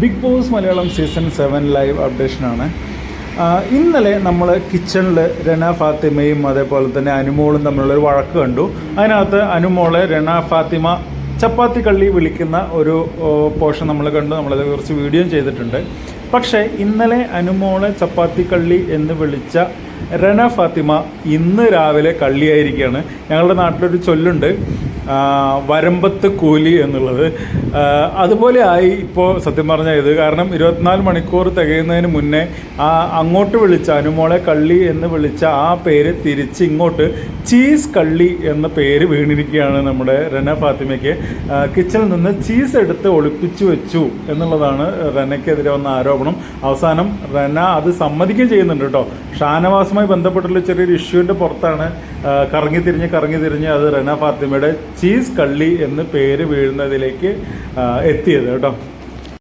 Big boss Malayalam season seven live അപ്ഡേഷനാണ്. ഇന്നലെ നമ്മൾ കിച്ചണിൽ രണ ഫാത്തിമയും അതേപോലെ തന്നെ അനുമോളും തമ്മിലുള്ളൊരു വഴക്ക് കണ്ടു. അതിനകത്ത് അനുമോളെ രണ ഫാത്തിമ ചപ്പാത്തി കള്ളി വിളിക്കുന്ന ഒരു പോർഷൻ നമ്മൾ കണ്ടു. നമ്മളത് കുറച്ച് വീഡിയോ ചെയ്തിട്ടുണ്ട്. പക്ഷേ ഇന്നലെ അനുമോളെ ചപ്പാത്തി കള്ളി എന്ന് വിളിച്ച രണ ഫാത്തിമ ഇന്ന് രാവിലെ കള്ളിയായിരിക്കുകയാണ്. ഞങ്ങളുടെ നാട്ടിലൊരു ചൊല്ലുണ്ട്. വരമ്പത്ത് കൂലി എന്നുള്ളത്. അതുപോലെ ആയി ഇപ്പോൾ സത്യം പറഞ്ഞാൽ ഇത് കാരണം ഇരുപത്തിനാല് മണിക്കൂർ തികയുന്നതിന് മുന്നേ ആ അങ്ങോട്ട് വിളിച്ച അനുമോളെ കള്ളി എന്ന് വിളിച്ച ആ പേര് തിരിച്ച് ഇങ്ങോട്ട് ചീസ് കള്ളി എന്ന പേര് വീണിരിക്കുകയാണ് നമ്മുടെ റന ഫാത്തിമയ്ക്ക്. കിച്ചണിൽ നിന്ന് ചീസ് എടുത്ത് ഒളിപ്പിച്ചു വെച്ചു എന്നുള്ളതാണ് റനയ്ക്കെതിരെ വന്ന ആരോപണം. അവസാനം റന അത് സമ്മതിക്കുകയും ചെയ്യുന്നുണ്ട് കേട്ടോ. ഷാനവാസുമായി ബന്ധപ്പെട്ടുള്ള ചെറിയൊരു ഇഷ്യൂവിന്റെ പുറത്താണ് കറങ്ങി തിരിഞ്ഞ് കറങ്ങി തിരിഞ്ഞ് അത് റന ഫാത്തിമയുടെ ചീസ് കള്ളി എന്ന് പേര് വീഴുന്നതിലേക്ക് എത്തിയത് കേട്ടോ.